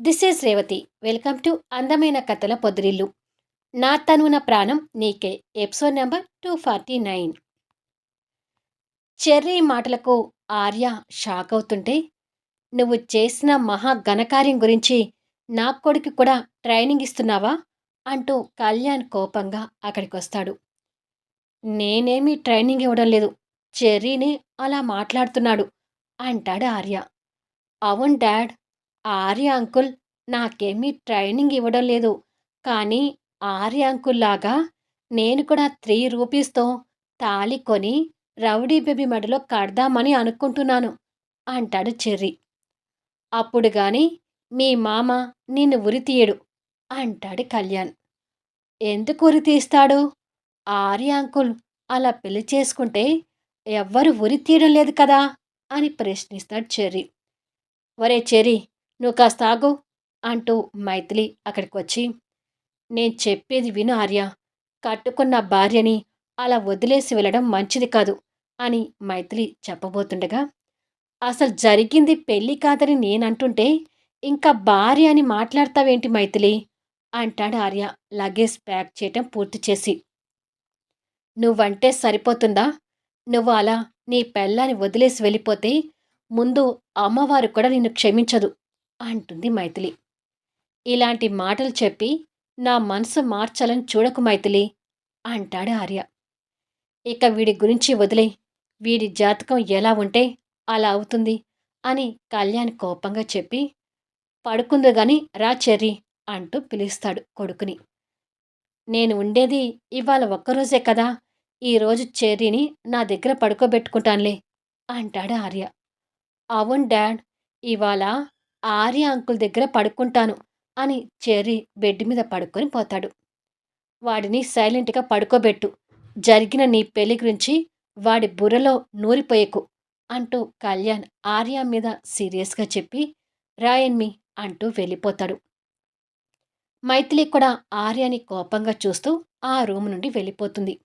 This is Revathi welcome to అందమైన కథల పొదిరిల్లు నా తనువున ప్రాణం నీకే episode number two forty nine Cherry మాటలకు ఆర్య షాక్ అవుతుంటే నువ్వు చేసిన మహా ఘనకార్యం గురించి నా కొడుకు కూడా ట్రైనింగ్ ఇస్తున్నావా అంటూ కళ్యాణ్ కోపంగా అక్కడికి వస్తాడు నేనేమీ ట్రైనింగ్ ఇవ్వడం లేదు చెర్రీనే అలా మాట్లాడుతున్నాడు అంటాడు ఆర్య అవును డాడ్ ఆర్య అంకుల్ నాకేమీ ట్రైనింగ్ ఇవ్వడం లేదు. కానీ ఆర్య అంకుల్ లాగా నేను కూడా త్రీ రూపీస్తో తాళి కొని రౌడీ బేబీ మెడలో కడదామని అనుకుంటున్నాను అంటాడు చెర్రీ. అప్పుడు గాని మీ మామ నిన్ను ఉరి తీయడు అంటాడు కళ్యాణ్. ఎందుకు ఉరి తీస్తాడు? ఆర్య అంకుల్ అలా పెళ్ళి చేసుకుంటే ఎవ్వరు ఉరి తీయడం లేదు కదా అని ప్రశ్నిస్తాడు చెర్రీ. ఒరే చెర్రీ నువ్వు కాస్త ఆగు అంటూ మైథిలి అక్కడికి వచ్చి నేను చెప్పేది విను ఆర్య. కట్టుకున్న భార్యని అలా వదిలేసి వెళ్ళడం మంచిది కాదు అని మైథిలి చెప్పబోతుండగా అసలు జరిగింది పెళ్ళి కాదని నేనంటుంటే ఇంకా భార్య అని మాట్లాడతావేంటి మైథిలి? అంటాడు ఆర్య లగేజ్ ప్యాక్ చేయటం పూర్తి చేసి. నువ్వంటే సరిపోతుందా? నువ్వు అలా నీ పెళ్ళాన్ని వదిలేసి వెళ్ళిపోతే ముందు అమ్మవారు కూడా నిన్ను క్షమించదు. అంటుంది మైథిలి. ఇలాంటి మాటలు చెప్పి నా మనసు మార్చాలని చూడకు మైథిలి అంటాడు ఆర్య. ఇక వీడి గురించి వదిలే వీడి జాతకం ఎలా ఉంటే అలా అవుతుంది అని కళ్యాణ్ కోపంగా చెప్పి పడుకుందో గాని రా చెర్రీ అంటూ పిలుస్తాడు కొడుకుని. నేను ఉండేది ఇవాళ ఒక్కరోజే కదా ఈరోజు చెర్రీని నా దగ్గర పడుకోబెట్టుకుంటానులే అంటాడు ఆర్య. అవును డాడ్ ఇవాళ ఆర్య అంకుల్ దగ్గర పడుకుంటాను అని చెర్రీ బెడ్ మీద పడుకొని పోతాడు. వాడిని సైలెంట్గా పడుకోబెట్టు. జరిగిన నీ పెళ్ళి గురించి వాడి బుర్రలో నూరిపోయకు అంటూ కళ్యాణ్ ఆర్య మీద సీరియస్గా చెప్పి రాయన్మి అంటూ వెళ్ళిపోతాడు. మైథిలి కూడా ఆర్యని కోపంగా చూస్తూ ఆ రూమ్ నుండి వెళ్ళిపోతుంది.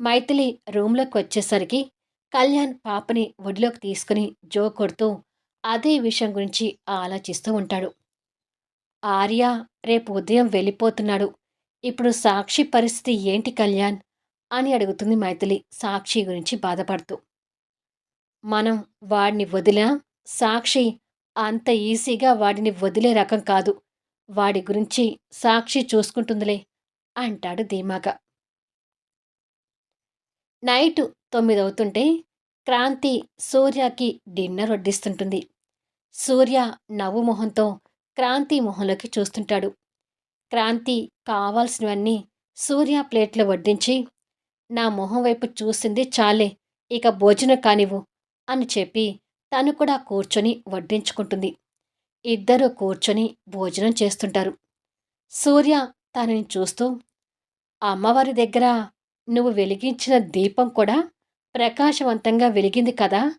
మైథిలి రూమ్లోకి వచ్చేసరికి కళ్యాణ్ పాపని ఒడిలోకి తీసుకుని జో కొడుతూ అదే విషయం గురించి ఆలోచిస్తూ ఉంటాడు. ఆర్య రేపు ఉదయం వెళ్ళిపోతున్నాడు. ఇప్పుడు సాక్షి పరిస్థితి ఏంటి కళ్యాణ్? అని అడుగుతుంది మైథిలి సాక్షి గురించి బాధపడుతూ. మనం వాడిని వదిలినా సాక్షి అంత ఈజీగా వాడిని వదిలే రకం కాదు. వాడి గురించి సాక్షి చూసుకుంటుందిలే అంటాడు ధీమాగా నైటు తొమ్మిదవుతుంటే క్రాంతి సూర్యకి డిన్నర్ వడ్డిస్తుంటుంది. సూర్య నవ్వు మొహంతో క్రాంతి మొహంలోకి చూస్తుంటాడు. క్రాంతి కావాల్సినవన్నీ సూర్య ప్లేట్లో వడ్డించి నా మొహం వైపు చూసింది చాలే ఇక భోజనం కానివ్వు అని చెప్పి తను కూడా కూర్చొని వడ్డించుకుంటుంది. ఇద్దరూ కూర్చొని భోజనం చేస్తుంటారు. సూర్య తనని చూస్తూ అమ్మవారి దగ్గర నువ్వు వెలిగించిన దీపం కూడా ప్రకాశవంతంగా వెలిగింది కదా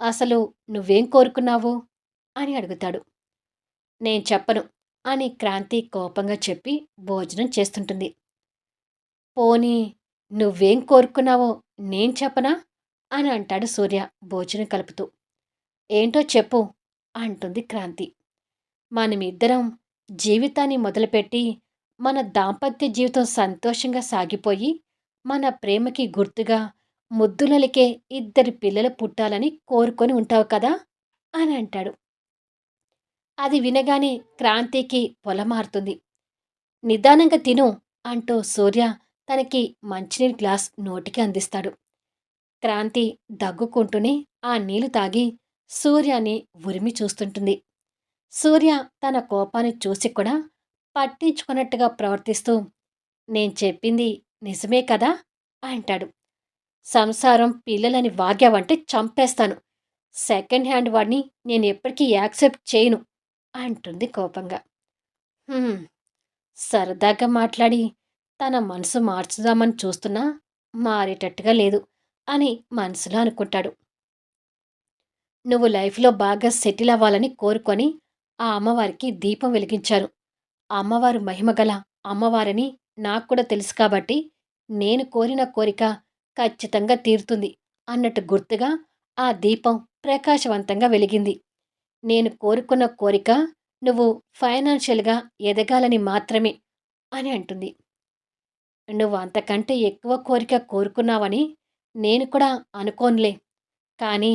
అసలు నువ్వేం కోరుకున్నావు? అని అడుగుతాడు. నేను చెప్పను అని క్రాంతి కోపంగా చెప్పి భోజనం చేస్తుంటుంది. పోనీ నువ్వేం కోరుకున్నావో నేను చెప్పనా? అని అంటాడు సూర్య భోజనం కలుపుతూ. ఏంటో చెప్పు అంటుంది క్రాంతి. మనమిద్దరం జీవితాన్ని మొదలుపెట్టి మన దాంపత్య జీవితం సంతోషంగా సాగిపోయి మన ప్రేమకి గుర్తుగా ముద్దులలికే ఇద్దరి పిల్లలు పుట్టాలని కోరుకొని ఉంటావు కదా? అని అంటాడు. అది వినగానే క్రాంతికి పొలమారుతుంది. నిదానంగా తిను అంటూ సూర్య తనకి మంచినీటి గ్లాస్ నోటికి అందిస్తాడు. క్రాంతి దగ్గుకుంటూనే ఆ నీళ్ళు తాగి సూర్యాని ఉరిమి చూస్తుంటుంది. సూర్య తన కోపాన్ని చూసి కూడా పట్టించుకున్నట్టుగా ప్రవర్తిస్తూ నేను చెప్పింది నిజమే కదా? అంటాడు. సంసారం పిల్లలని వాగావంటే చంపేస్తాను. సెకండ్ హ్యాండ్ వాడిని నేను ఎప్పటికీ యాక్సెప్ట్ చేయను అంటుంది కోపంగా. సరదాగా మాట్లాడి తన మనసు మార్చుదామని చూస్తున్నా మారేటట్టుగా లేదు అని మనసులో అనుకుంటాడు. నువ్వు లైఫ్లో బాగా సెటిల్ అవ్వాలని కోరుకొని ఆ అమ్మవారికి దీపం వెలిగించాను అమ్మవారు మహిమగల అమ్మవారని నాకు కూడా తెలుసు కాబట్టి నేను కోరిన కోరిక ఖచ్చితంగా తీరుతుంది అన్నట్టు గుర్తుగా ఆ దీపం ప్రకాశవంతంగా వెలిగింది నేను కోరుకున్న కోరిక నువ్వు ఫైనాన్షియల్‌గా ఎదగాలని మాత్రమే అని అంటుంది. నువ్వు అంతకంటే ఎక్కువ కోరిక కోరుకున్నావని నేను కూడా అనుకోనులే. కానీ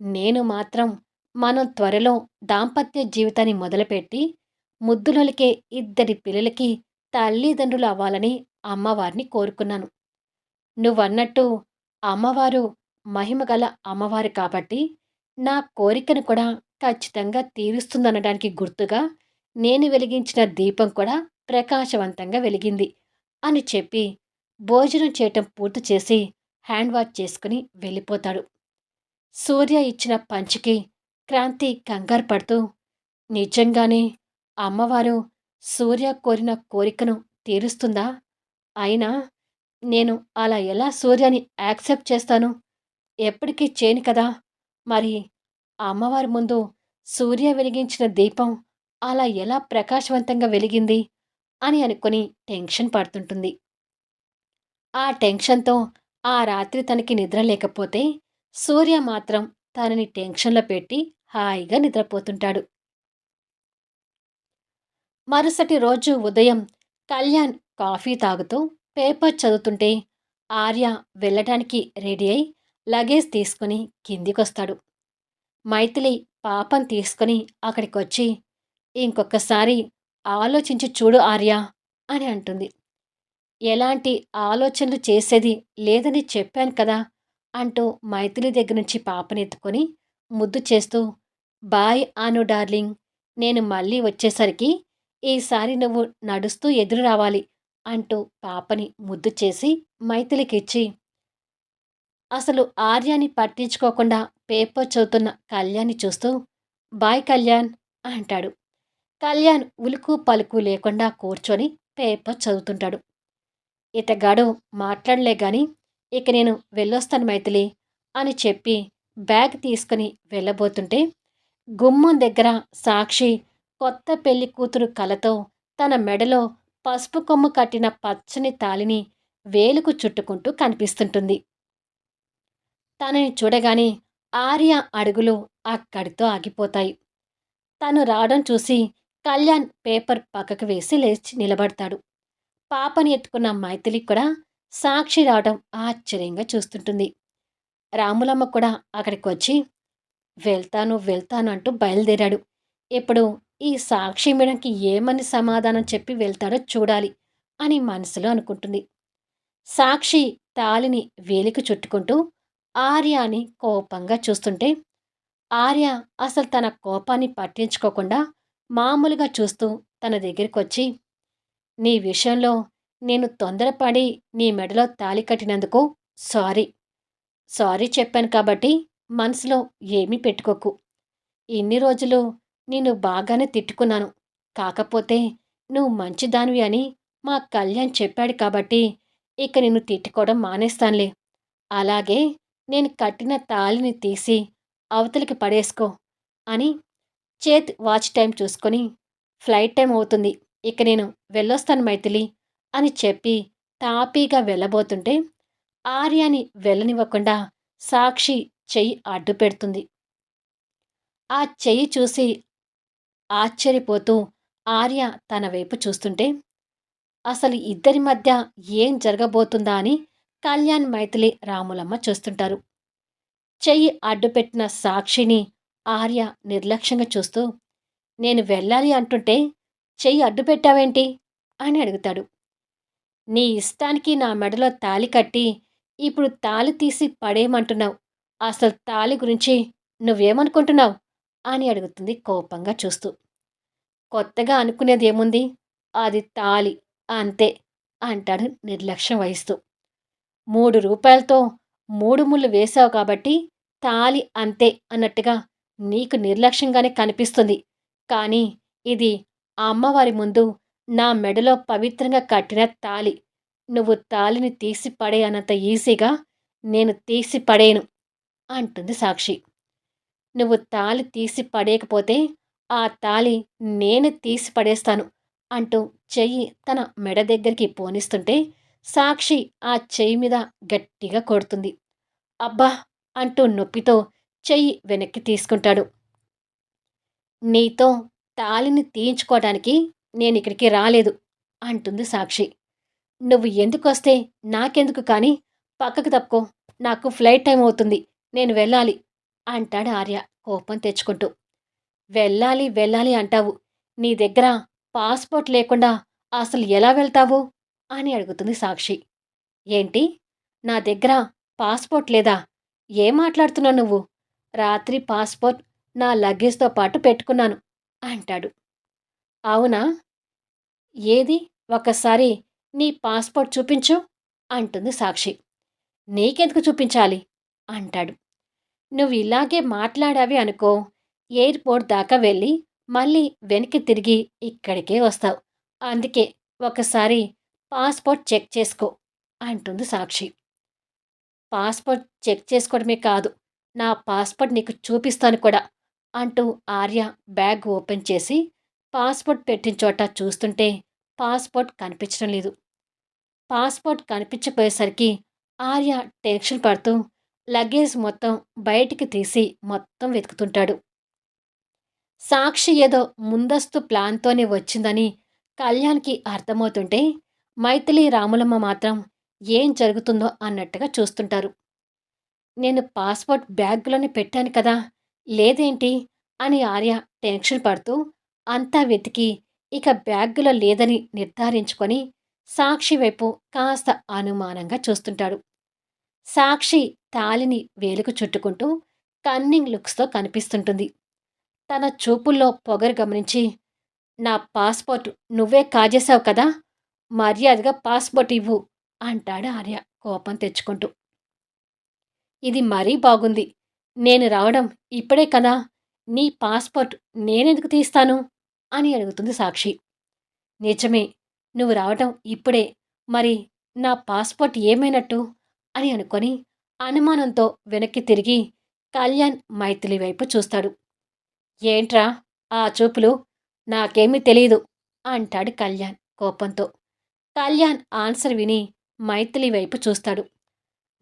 నేను మాత్రం మనం త్వరలో దాంపత్య జీవితాన్ని మొదలుపెట్టి ముద్దులొలికే ఇద్దరి పిల్లలకి తల్లిదండ్రులు అవ్వాలని అమ్మవారిని కోరుకున్నాను. నువ్వన్నట్టు అమ్మవారు మహిమగల అమ్మవారు కాబట్టి నా కోరికను కూడా ఖచ్చితంగా తీరుస్తుందనడానికి గుర్తుగా నేను వెలిగించిన దీపం కూడా ప్రకాశవంతంగా వెలిగింది అని చెప్పి భోజనం చేయటం పూర్తి చేసి హ్యాండ్ వాష్ చేసుకుని వెళ్ళిపోతాడు. సూర్య ఇచ్చిన పంచికి క్రాంతి కంగారు పడుతూ నిజంగానే అమ్మవారు సూర్య కోరిన కోరికను తీరుస్తుందా? అయినా నేను అలా ఎలా సూర్యని యాక్సెప్ట్ చేస్తాను? ఎప్పటికీ చేయను కదా? మరి అమ్మవారి ముందు సూర్య వెలిగించిన దీపం అలా ఎలా ప్రకాశవంతంగా వెలిగింది? అని అనుకుని టెన్షన్ పడుతుంటుంది. ఆ టెన్షన్తో ఆ రాత్రి తనకి నిద్ర లేకపోతే సూర్య మాత్రం తనని టెన్షన్లో పెట్టి హాయిగా నిద్రపోతుంటాడు. మరుసటి రోజు ఉదయం కళ్యాణ్ కాఫీ తాగుతూ పేపర్ చదువుతుంటే ఆర్య వెళ్ళటానికి రెడీ అయి లగేజ్ తీసుకుని కిందికొస్తాడు. మైథిలి పాపం తీసుకుని అక్కడికొచ్చి ఇంకొకసారి ఆలోచించి చూడు ఆర్య అని అంటుంది. ఎలాంటి ఆలోచనలు చేసేది లేదని చెప్పాను కదా అంటూ మైథిలి దగ్గర నుంచి పాపనెత్తుకొని ముద్దు చేస్తూ బాయ్ ఆను డార్లింగ్ నేను మళ్ళీ వచ్చేసరికి ఈసారి నువ్వు నడుస్తూ ఎదురు రావాలి. అంటూ పాపని ముద్దు చేసి మైథిలికిచ్చి అసలు ఆర్యాని పట్టించుకోకుండా పేపర్ చదువుతున్న కళ్యాణ్ని చూస్తూ బాయ్ కళ్యాణ్ అంటాడు. కళ్యాణ్ ఉలుకు పలుకు లేకుండా కూర్చొని పేపర్ చదువుతుంటాడు. ఇతగాడు మాట్లాడలే గాని ఇక నేను వెళ్ళొస్తాను మైథిలి అని చెప్పి బ్యాగ్ తీసుకుని వెళ్ళబోతుంటే గుమ్మం దగ్గర సాక్షి కొత్త పెళ్ళి కూతురు కలతో తన మెడలో పసుపు కొమ్ము కట్టిన పచ్చని తాలిని వేలుకు చుట్టుకుంటూ కనిపిస్తుంటుంది. తనని చూడగానే ఆర్య అడుగులు అక్కడితో ఆగిపోతాయి. తను రావడం చూసి కళ్యాణ్ పేపర్ పక్కకు వేసి లేచి నిలబడతాడు. పాపని ఎత్తుకున్న మైథిలి కూడా సాక్షి రావడం ఆశ్చర్యంగా చూస్తుంటుంది. రాములమ్మ కూడా అక్కడికి వచ్చి వెళ్తాను వెళ్తాను అంటూ బయలుదేరాడు. ఇప్పుడు ఈ సాక్షి మేడంకి ఏమని సమాధానం చెప్పి వెళ్తాడో చూడాలి అని మనసులో అనుకుంటుంది. సాక్షి తాలిని వేలికి చుట్టుకుంటూ ఆర్యాని కోపంగా చూస్తుంటే ఆర్య అసలు తన కోపాన్ని పట్టించుకోకుండా మామూలుగా చూస్తూ తన దగ్గరికి వచ్చి నీ విషయంలో నేను తొందరపడి నీ మెడలో తాలి కట్టినందుకు సారీ. సారీ చెప్పాను కాబట్టి మనసులో ఏమీ పెట్టుకోకు. ఇన్ని రోజులు నేను బాగానే తిట్టుకున్నాను. కాకపోతే నువ్వు మంచిదానివి అని మా కళ్యాణ్ చెప్పాడు కాబట్టి ఇక నిన్ను తిట్టుకోవడం మానేస్తానులే. అలాగే నేను కట్టిన తాళిని తీసి అవతలికి పడేసుకో అని చేత్ వాచ్ టైం చూసుకొని ఫ్లైట్ టైం అవుతుంది. ఇక నేను వెళ్ళొస్తాను మైథిలి అని చెప్పి తాపీగా వెళ్ళబోతుంటే ఆర్యాని వెళ్ళనివ్వకుండా సాక్షి చెయ్యి అడ్డు పెడుతుంది ఆ చెయ్యి చూసి ఆశ్చర్యపోతూ ఆర్య తన వైపు చూస్తుంటే అసలు ఇద్దరి మధ్య ఏం జరగబోతుందా అని కళ్యాణ్ మైథిలి రాములమ్మ చూస్తుంటారు. చెయ్యి అడ్డుపెట్టిన సాక్షిని ఆర్య నిర్లక్ష్యంగా చూస్తూ నేను వెళ్ళాలి అంటుంటే చెయ్యి అడ్డుపెట్టావేంటి? అని అడుగుతాడు. నీ ఇష్టానికి నా మెడలో తాలి కట్టి ఇప్పుడు తాలి తీసి పడేయమంటున్నావు. అసలు తాలి గురించి నువ్వేమనుకుంటున్నావు? అని అడుగుతుంది కోపంగా చూస్తూ. కొత్తగా అనుకునేది ఏముంది అది తాలి అంతే అంటాడు నిర్లక్ష్యం వహిస్తూ. మూడు రూపాయలతో మూడు ముళ్ళు వేశావు కాబట్టి తాలి అంతే అన్నట్టుగా నీకు నిర్లక్ష్యంగానే కనిపిస్తుంది. కానీ ఇది అమ్మవారి ముందు నా మెడలో పవిత్రంగా కట్టిన తాలి. నువ్వు తాలిని తీసి పడేయనంత ఈజీగా నేను తీసి పడేను అంటుంది సాక్షి. నువ్వు తాలి తీసి పడేయకపోతే ఆ తాలి నేను తీసి పడేస్తాను అంటూ చెయ్యి తన మెడ దగ్గరికి పోనిస్తుంటే సాక్షి ఆ చెయ్యి మీద గట్టిగా కొడుతుంది. అబ్బా! అంటూ నొప్పితో చెయ్యి వెనక్కి తీసుకుంటాడు. నీతో తాళిని తీయించుకోవడానికి నేను ఇక్కడికి రాలేదు అంటుంది సాక్షి. నువ్వు ఎందుకు వస్తే నాకెందుకు కానీ పక్కకు తప్పుకో. నాకు ఫ్లైట్ టైం అవుతుంది. నేను వెళ్ళాలి. అంటాడు ఆర్య కోపం తెచ్చుకుంటూ. వెళ్ళాలి వెళ్ళాలి అంటావు. నీ దగ్గర పాస్పోర్ట్ లేకుండా అసలు ఎలా వెళ్తావు? అని అడుగుతుంది సాక్షి. ఏంటి? నా దగ్గర పాస్పోర్ట్ లేదా? ఏం మాట్లాడుతున్నావు నువ్వు? రాత్రి పాస్పోర్ట్ నా లగేజ్తో పాటు పెట్టుకున్నాను అంటాడు. అవునా? ఏది? ఒకసారి నీ పాస్పోర్ట్ చూపించు అంటుంది సాక్షి. నీకెందుకు చూపించాలి? అంటాడు. నువ్వు ఇలాగే మాట్లాడావి అనుకో. ఎయిర్పోర్ట్ దాకా వెళ్ళి మళ్ళీ వెనక్కి తిరిగి ఇక్కడికే వస్తావు. అందుకే ఒకసారి పాస్పోర్ట్ చెక్ చేసుకో అంటుంది సాక్షి. పాస్పోర్ట్ చెక్ చేసుకోవడమే కాదు నా పాస్పోర్ట్ నీకు చూపిస్తాను కూడా అంటూ ఆర్య బ్యాగ్ ఓపెన్ చేసి పాస్పోర్ట్ పెట్టిన చోట చూస్తుంటే పాస్పోర్ట్ కనిపించడం లేదు. పాస్పోర్ట్ కనిపించకపోయేసరికి ఆర్య టెన్షన్ పడుతూ లగేజ్ మొత్తం బయటికి తీసి మొత్తం వెతుకుతుంటాడు. సాక్షి ఏదో ముందస్తు ప్లాన్తోనే వచ్చిందని కళ్యాణ్కి అర్థమవుతుంటే మైథిలి రాములమ్మ మాత్రం ఏం జరుగుతుందో అన్నట్టుగా చూస్తుంటారు. నేను పాస్పోర్ట్ బ్యాగ్లోనే పెట్టాను కదా లేదేంటి? అని ఆర్య టెన్షన్ పడుతూ అంతా వెతికి ఇక బ్యాగ్లో లేదని నిర్ధారించుకొని సాక్షి వైపు కాస్త అనుమానంగా చూస్తుంటాడు. సాక్షి తాలిని వేలుకు చుట్టుకుంటూ కన్నింగ్ లుక్స్తో కనిపిస్తుంటుంది. తన చూపుల్లో పొగరు గమనించి నా పాస్పోర్ట్ నువ్వే కాజేశావు కదా మర్యాదగా పాస్పోర్ట్ ఇవ్వు అంటాడు ఆర్య కోపం తెచ్చుకుంటూ. ఇది మరీ బాగుంది. నేను రావడం ఇప్పుడే కదా నీ పాస్పోర్ట్ నేనెందుకు తీస్తాను? అని అడుగుతుంది సాక్షి. నిజమే నువ్వు రావటం ఇప్పుడే మరి నా పాస్పోర్ట్ ఏమైనట్టు? అని అనుకొని అనుమానంతో వెనక్కి తిరిగి కళ్యాణ్ మైథిలి వైపు చూస్తాడు. ఏంట్రా ఆ చూపులు? నాకేమీ తెలియదు అంటాడు కళ్యాణ్ కోపంతో. కళ్యాణ్ ఆన్సర్ విని మైథిలి వైపు చూస్తాడు.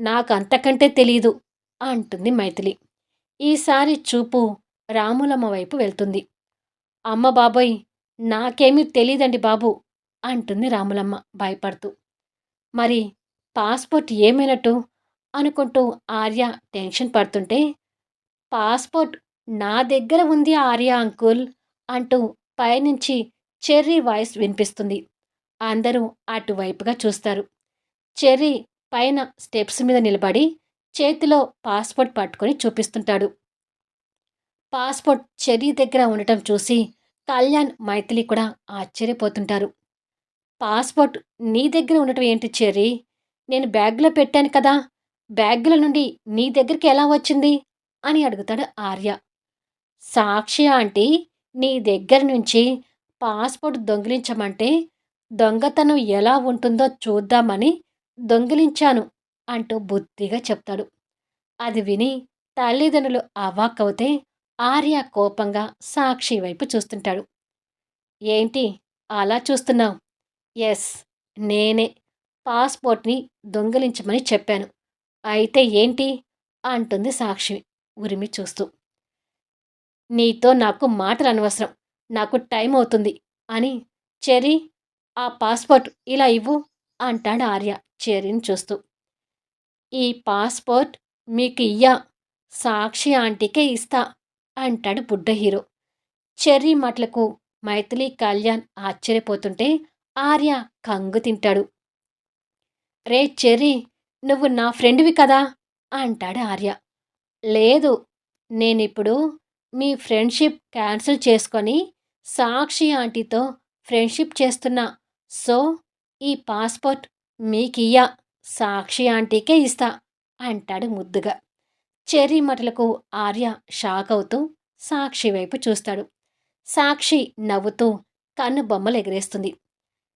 నాకంతకంటే తెలీదు అంటుంది మైథిలి. ఈసారి చూపు రాములమ్మ వైపు వెళ్తుంది. అమ్మ బాబోయ్ నాకేమీ తెలీదండి బాబు అంటుంది రాములమ్మ భయపడుతూ. మరి పాస్పోర్ట్ ఏమైనట్టు? అనుకుంటూ ఆర్య టెన్షన్ పడుతుంటే పాస్పోర్ట్ నా దగ్గర ఉంది ఆర్య అంకుల్ అంటూ పైనుంచి చెర్రీ వాయిస్ వినిపిస్తుంది. అందరూ అటువైపుగా చూస్తారు. చెర్రీ పైన స్టెప్స్ మీద నిలబడి చేతిలో పాస్పోర్ట్ పట్టుకొని చూపిస్తుంటాడు. పాస్పోర్ట్ చెర్రీ దగ్గర ఉండటం చూసి కళ్యాణ్ మైథిలి కూడా ఆశ్చర్యపోతుంటారు. పాస్పోర్ట్ నీ దగ్గర ఉండటం ఏంటి చెర్రీ? నేను బ్యాగ్లో పెట్టాను కదా బ్యాగ్ల నుండి నీ దగ్గరికి ఎలా వచ్చింది? అని అడుగుతాడు ఆర్య. సాక్షి ఆంటీ నీ దగ్గర నుంచి పాస్పోర్ట్ దొంగిలించమంటే దొంగతనం ఎలా ఉంటుందో చూద్దామని దొంగిలించాను అంటూ బుద్ధిగా చెప్తాడు. అది విని తల్లిదండ్రులు అవాక్కవుతే ఆర్య కోపంగా సాక్షి వైపు చూస్తుంటాడు. ఏంటి అలా చూస్తున్నావు? ఎస్ నేనే. పాస్పోర్ట్ని దొంగిలించమని చెప్పాను. అయితే ఏంటి? అంటుంది సాక్షి ఉరిమి చూస్తూ. నీతో నాకు మాటలు అనవసరం నాకు టైం అవుతుంది అని చెరీ ఆ పాస్పోర్ట్ ఇలా ఇవ్వు అంటాడు ఆర్య చెరీని చూస్తూ. ఈ పాస్పోర్ట్ మీకు ఇయ్యా. సాక్షి ఆంటీకే ఇస్తా అంటాడు బుడ్డ హీరో. చెర్రీ మాటలకు మైథిలి కళ్యాణ్ ఆశ్చర్యపోతుంటే ఆర్య కంగు తింటాడు. రే చెర్రీ నువ్వు నా ఫ్రెండ్వి కదా అంటాడు ఆర్య. లేదు నేనిప్పుడు మీ ఫ్రెండ్షిప్ క్యాన్సిల్ చేసుకొని సాక్షి ఆంటీతో ఫ్రెండ్షిప్ చేస్తున్నా. సో ఈ పాస్పోర్ట్ మీకియ్యా సాక్షి ఆంటీకే ఇస్తా అంటాడు ముద్దుగా. చెర్రీ మటలకు ఆర్య షాక్ అవుతూ సాక్షి వైపు చూస్తాడు. సాక్షి నవ్వుతూ కన్ను బొమ్మలు ఎగరేస్తుంది.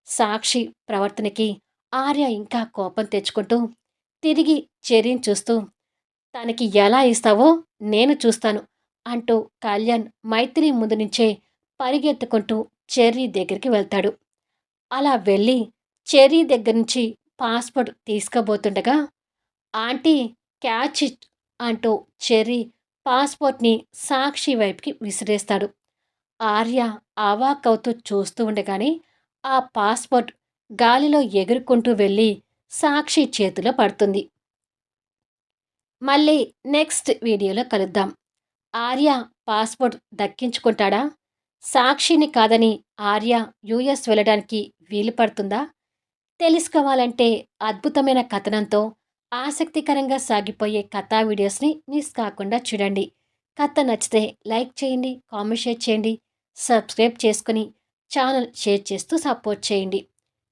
సాక్షి ప్రవర్తనకి ఆర్య ఇంకా కోపం తెచ్చుకుంటూ తిరిగి చెర్రీని చూస్తూ తనకి ఎలా ఇస్తావో నేను చూస్తాను అంటూ కళ్యాణ్ మైత్రి ముందు నుంచే పరిగెత్తుకుంటూ చెర్రీ దగ్గరికి వెళ్తాడు. అలా వెళ్ళి చెర్రీ దగ్గర నుంచి పాస్పోర్ట్ తీసుకుపోతుండగా ఆంటీ క్యాచ్ ఇట్ అంటూ చెర్రీ పాస్పోర్ట్ని సాక్షి వైపుకి విసిరేస్తాడు. ఆర్య అవాక్కవుతూ చూస్తూ ఉండగానే ఆ పాస్పోర్ట్ గాలిలో ఎగురుకుంటూ వెళ్ళి సాక్షి చేతిలో పడుతుంది. మళ్ళీ నెక్స్ట్ వీడియోలో కలుద్దాం. ఆర్య పాస్పోర్ట్ దక్కించుకుంటాడా? సాక్షిని కాదని ఆర్య యుఎస్ వెళ్ళడానికి వీలు పడుతుందా? తెలుసుకోవాలంటే అద్భుతమైన కథనంతో ఆసక్తికరంగా సాగిపోయే కథా వీడియోస్ని మిస్ కాకుండా చూడండి. కథ నచ్చితే లైక్ చేయండి కామెంట్ షేర్ చేయండి సబ్స్క్రైబ్ చేసుకుని ఛానల్ షేర్ చేస్తూ సపోర్ట్ చేయండి.